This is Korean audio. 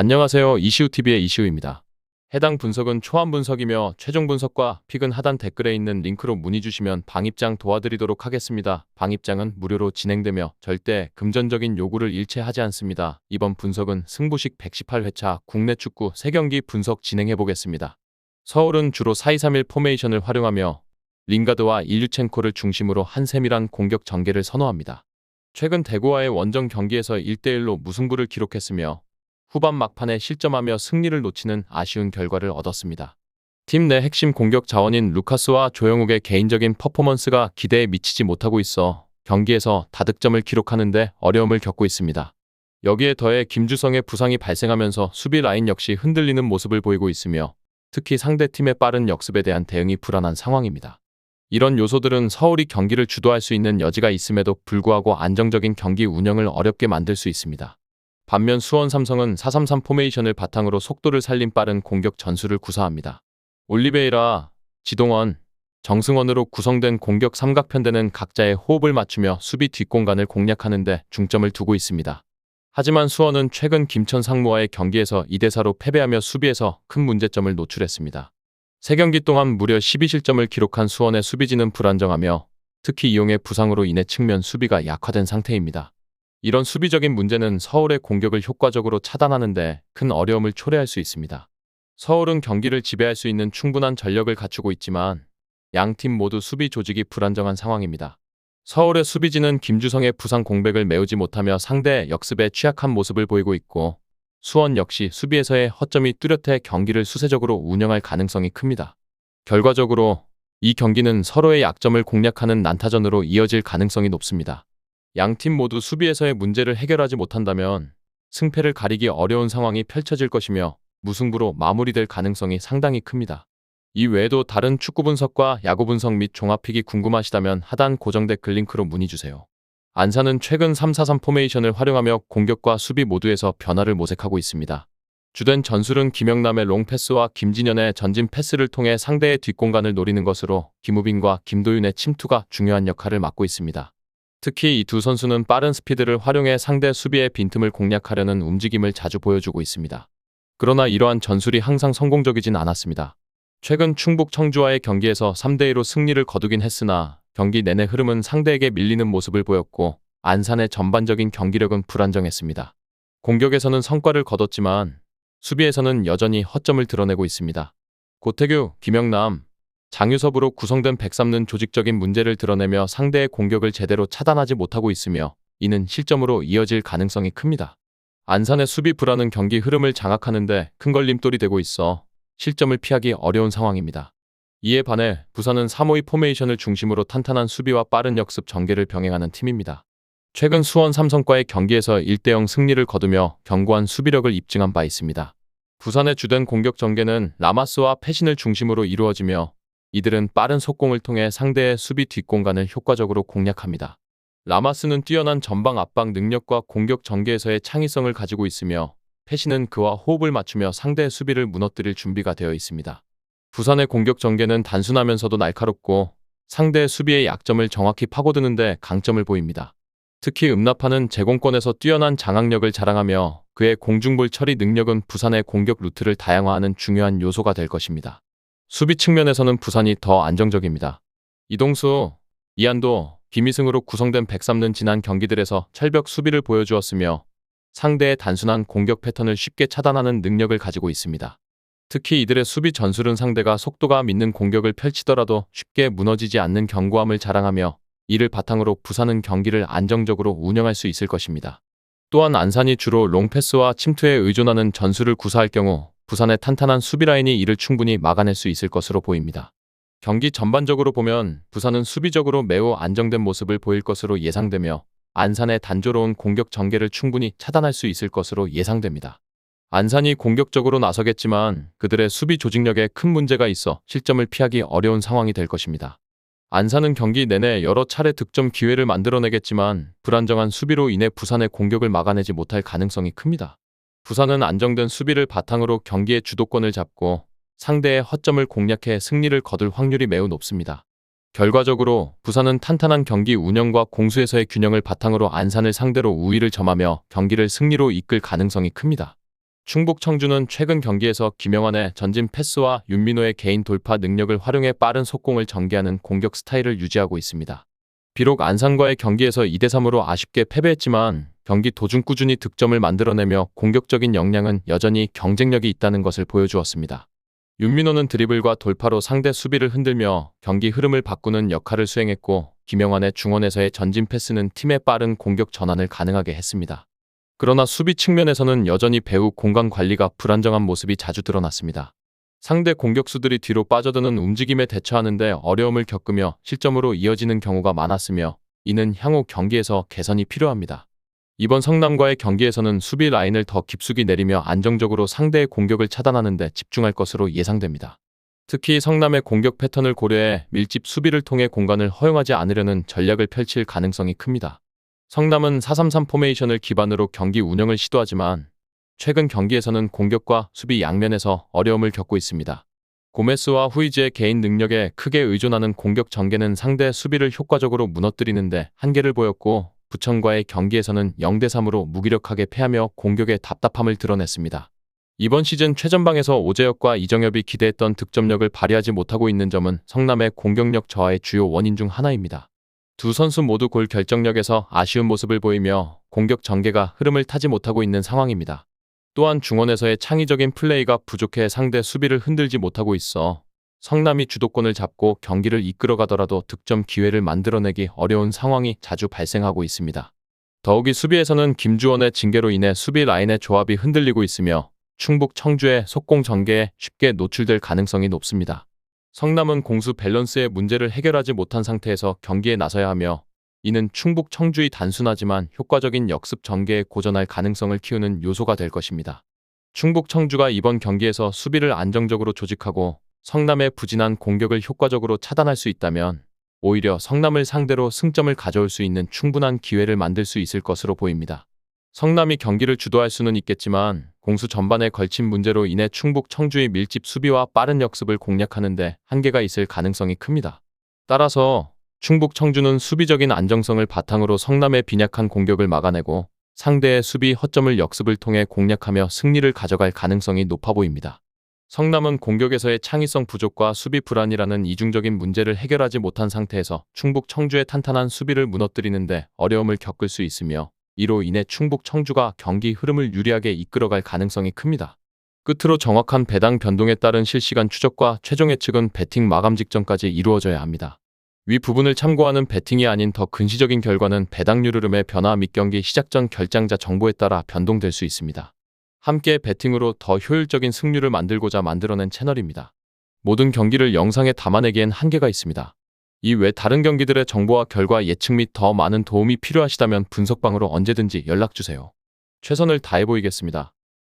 안녕하세요. 이시우TV의 이시우입니다. 해당 분석은 초안 분석이며 최종 분석과 픽은 하단 댓글에 있는 링크로 문의 주시면 방입장 도와드리도록 하겠습니다. 방입장은 무료로 진행되며 절대 금전적인 요구를 일체하지 않습니다. 이번 분석은 승부식 118회차 국내 축구 3경기 분석 진행해 보겠습니다. 서울은 주로 4-2-3-1 포메이션을 활용하며 링가드와 일류첸코를 중심으로 한 세밀한 공격 전개를 선호합니다. 최근 대구와의 원정 경기에서 1대1로 무승부를 기록했으며 후반 막판에 실점하며 승리를 놓치는 아쉬운 결과를 얻었습니다. 팀 내 핵심 공격 자원인 루카스와 조영욱의 개인적인 퍼포먼스가 기대에 미치지 못하고 있어 경기에서 다득점을 기록하는데 어려움을 겪고 있습니다. 여기에 더해 김주성의 부상이 발생하면서 수비 라인 역시 흔들리는 모습을 보이고 있으며 특히 상대팀의 빠른 역습에 대한 대응이 불안한 상황입니다. 이런 요소들은 서울이 경기를 주도할 수 있는 여지가 있음에도 불구하고 안정적인 경기 운영을 어렵게 만들 수 있습니다. 반면 수원 삼성은 433 포메이션을 바탕으로 속도를 살린 빠른 공격 전술을 구사합니다. 올리베이라, 지동원, 정승원으로 구성된 공격 삼각편대는 각자의 호흡을 맞추며 수비 뒷공간을 공략하는 데 중점을 두고 있습니다. 하지만 수원은 최근 김천 상무와의 경기에서 2대4로 패배하며 수비에서 큰 문제점을 노출했습니다. 3경기 동안 무려 12실점을 기록한 수원의 수비진은 불안정하며 특히 이용의 부상으로 인해 측면 수비가 약화된 상태입니다. 이런 수비적인 문제는 서울의 공격을 효과적으로 차단하는데 큰 어려움을 초래할 수 있습니다. 서울은 경기를 지배할 수 있는 충분한 전력을 갖추고 있지만 양 팀 모두 수비 조직이 불안정한 상황입니다. 서울의 수비진은 김주성의 부상 공백을 메우지 못하며 상대 역습에 취약한 모습을 보이고 있고 수원 역시 수비에서의 허점이 뚜렷해 경기를 수세적으로 운영할 가능성이 큽니다. 결과적으로 이 경기는 서로의 약점을 공략하는 난타전으로 이어질 가능성이 높습니다. 양팀 모두 수비에서의 문제를 해결하지 못한다면 승패를 가리기 어려운 상황이 펼쳐질 것이며 무승부로 마무리될 가능성이 상당히 큽니다. 이 외에도 다른 축구 분석과 야구 분석 및 종합픽이 궁금하시다면 하단 고정 댓글 링크로 문의 주세요. 안산은 최근 3-4-3 포메이션을 활용하며 공격과 수비 모두에서 변화를 모색하고 있습니다. 주된 전술은 김영남의 롱패스와 김진현의 전진 패스를 통해 상대의 뒷공간을 노리는 것으로 김우빈과 김도윤의 침투가 중요한 역할을 맡고 있습니다. 특히 이 두 선수는 빠른 스피드를 활용해 상대 수비의 빈틈을 공략하려는 움직임을 자주 보여주고 있습니다. 그러나 이러한 전술이 항상 성공적이진 않았습니다. 최근 충북 청주와의 경기에서 3대2로 승리를 거두긴 했으나 경기 내내 흐름은 상대에게 밀리는 모습을 보였고 안산의 전반적인 경기력은 불안정했습니다. 공격에서는 성과를 거뒀지만 수비에서는 여전히 허점을 드러내고 있습니다. 고태규, 김영남, 장유섭으로 구성된 103는 조직적인 문제를 드러내며 상대의 공격을 제대로 차단하지 못하고 있으며 이는 실점으로 이어질 가능성이 큽니다. 안산의 수비 불안은 경기 흐름을 장악하는데 큰 걸림돌이 되고 있어 실점을 피하기 어려운 상황입니다. 이에 반해 부산은 352 포메이션을 중심으로 탄탄한 수비와 빠른 역습 전개를 병행하는 팀입니다. 최근 수원 삼성과의 경기에서 1대0 승리를 거두며 견고한 수비력을 입증한 바 있습니다. 부산의 주된 공격 전개는 라마스와 패신을 중심으로 이루어지며 이들은 빠른 속공을 통해 상대의 수비 뒷공간을 효과적으로 공략합니다. 라마스는 뛰어난 전방 압박 능력과 공격 전개에서의 창의성을 가지고 있으며 패신은 그와 호흡을 맞추며 상대의 수비를 무너뜨릴 준비가 되어 있습니다. 부산의 공격 전개는 단순하면서도 날카롭고 상대의 수비의 약점을 정확히 파고드는데 강점을 보입니다. 특히 음나파는 제공권에서 뛰어난 장악력을 자랑하며 그의 공중볼 처리 능력은 부산의 공격 루트를 다양화하는 중요한 요소가 될 것입니다. 수비 측면에서는 부산이 더 안정적입니다. 이동수, 이한도, 김희승으로 구성된 103는 지난 경기들에서 철벽 수비를 보여주었으며 상대의 단순한 공격 패턴을 쉽게 차단하는 능력을 가지고 있습니다. 특히 이들의 수비 전술은 상대가 속도가 믿는 공격을 펼치더라도 쉽게 무너지지 않는 견고함을 자랑하며 이를 바탕으로 부산은 경기를 안정적으로 운영할 수 있을 것입니다. 또한 안산이 주로 롱패스와 침투에 의존하는 전술을 구사할 경우 부산의 탄탄한 수비 라인이 이를 충분히 막아낼 수 있을 것으로 보입니다. 경기 전반적으로 보면 부산은 수비적으로 매우 안정된 모습을 보일 것으로 예상되며 안산의 단조로운 공격 전개를 충분히 차단할 수 있을 것으로 예상됩니다. 안산이 공격적으로 나서겠지만 그들의 수비 조직력에 큰 문제가 있어 실점을 피하기 어려운 상황이 될 것입니다. 안산은 경기 내내 여러 차례 득점 기회를 만들어내겠지만 불안정한 수비로 인해 부산의 공격을 막아내지 못할 가능성이 큽니다. 부산은 안정된 수비를 바탕으로 경기의 주도권을 잡고 상대의 허점을 공략해 승리를 거둘 확률이 매우 높습니다. 결과적으로 부산은 탄탄한 경기 운영과 공수에서의 균형을 바탕으로 안산을 상대로 우위를 점하며 경기를 승리로 이끌 가능성이 큽니다. 충북 청주는 최근 경기에서 김영환의 전진 패스와 윤민호의 개인 돌파 능력을 활용해 빠른 속공을 전개하는 공격 스타일을 유지하고 있습니다. 비록 안산과의 경기에서 2대3으로 아쉽게 패배했지만 경기 도중 꾸준히 득점을 만들어내며 공격적인 역량은 여전히 경쟁력이 있다는 것을 보여주었습니다. 윤민호는 드리블과 돌파로 상대 수비를 흔들며 경기 흐름을 바꾸는 역할을 수행했고 김영환의 중원에서의 전진 패스는 팀의 빠른 공격 전환을 가능하게 했습니다. 그러나 수비 측면에서는 여전히 배우 공간 관리가 불안정한 모습이 자주 드러났습니다. 상대 공격수들이 뒤로 빠져드는 움직임에 대처하는데 어려움을 겪으며 실점으로 이어지는 경우가 많았으며 이는 향후 경기에서 개선이 필요합니다. 이번 성남과의 경기에서는 수비 라인을 더 깊숙이 내리며 안정적으로 상대의 공격을 차단하는 데 집중할 것으로 예상됩니다. 특히 성남의 공격 패턴을 고려해 밀집 수비를 통해 공간을 허용하지 않으려는 전략을 펼칠 가능성이 큽니다. 성남은 433 포메이션을 기반으로 경기 운영을 시도하지만 최근 경기에서는 공격과 수비 양면에서 어려움을 겪고 있습니다. 고메스와 후이즈의 개인 능력에 크게 의존하는 공격 전개는 상대 수비를 효과적으로 무너뜨리는데 한계를 보였고 부천과의 경기에서는 0대3으로 무기력하게 패하며 공격의 답답함을 드러냈습니다. 이번 시즌 최전방에서 오재혁과 이정엽이 기대했던 득점력을 발휘하지 못하고 있는 점은 성남의 공격력 저하의 주요 원인 중 하나입니다. 두 선수 모두 골 결정력에서 아쉬운 모습을 보이며 공격 전개가 흐름을 타지 못하고 있는 상황입니다. 또한 중원에서의 창의적인 플레이가 부족해 상대 수비를 흔들지 못하고 있어 성남이 주도권을 잡고 경기를 이끌어가더라도 득점 기회를 만들어내기 어려운 상황이 자주 발생하고 있습니다. 더욱이 수비에서는 김주원의 징계로 인해 수비 라인의 조합이 흔들리고 있으며 충북 청주의 속공 전개에 쉽게 노출될 가능성이 높습니다. 성남은 공수 밸런스의 문제를 해결하지 못한 상태에서 경기에 나서야 하며 이는 충북 청주의 단순하지만 효과적인 역습 전개에 고전할 가능성을 키우는 요소가 될 것입니다. 충북 청주가 이번 경기에서 수비를 안정적으로 조직하고 성남의 부진한 공격을 효과적으로 차단할 수 있다면 오히려 성남을 상대로 승점을 가져올 수 있는 충분한 기회를 만들 수 있을 것으로 보입니다. 성남이 경기를 주도할 수는 있겠지만 공수 전반에 걸친 문제로 인해 충북 청주의 밀집 수비와 빠른 역습을 공략하는데 한계가 있을 가능성이 큽니다. 따라서 충북 청주는 수비적인 안정성을 바탕으로 성남의 빈약한 공격을 막아내고 상대의 수비 허점을 역습을 통해 공략하며 승리를 가져갈 가능성이 높아 보입니다. 성남은 공격에서의 창의성 부족과 수비 불안이라는 이중적인 문제를 해결하지 못한 상태에서 충북 청주의 탄탄한 수비를 무너뜨리는데 어려움을 겪을 수 있으며 이로 인해 충북 청주가 경기 흐름을 유리하게 이끌어갈 가능성이 큽니다. 끝으로 정확한 배당 변동에 따른 실시간 추적과 최종 예측은 배팅 마감 직전까지 이루어져야 합니다. 위 부분을 참고하는 배팅이 아닌 더 근시적인 결과는 배당률 흐름의 변화 및 경기 시작 전 결장자 정보에 따라 변동될 수 있습니다. 함께 배팅으로 더 효율적인 승률을 만들고자 만들어낸 채널입니다. 모든 경기를 영상에 담아내기엔 한계가 있습니다. 이 외 다른 경기들의 정보와 결과 예측 및 더 많은 도움이 필요하시다면 분석방으로 언제든지 연락주세요. 최선을 다해 보이겠습니다.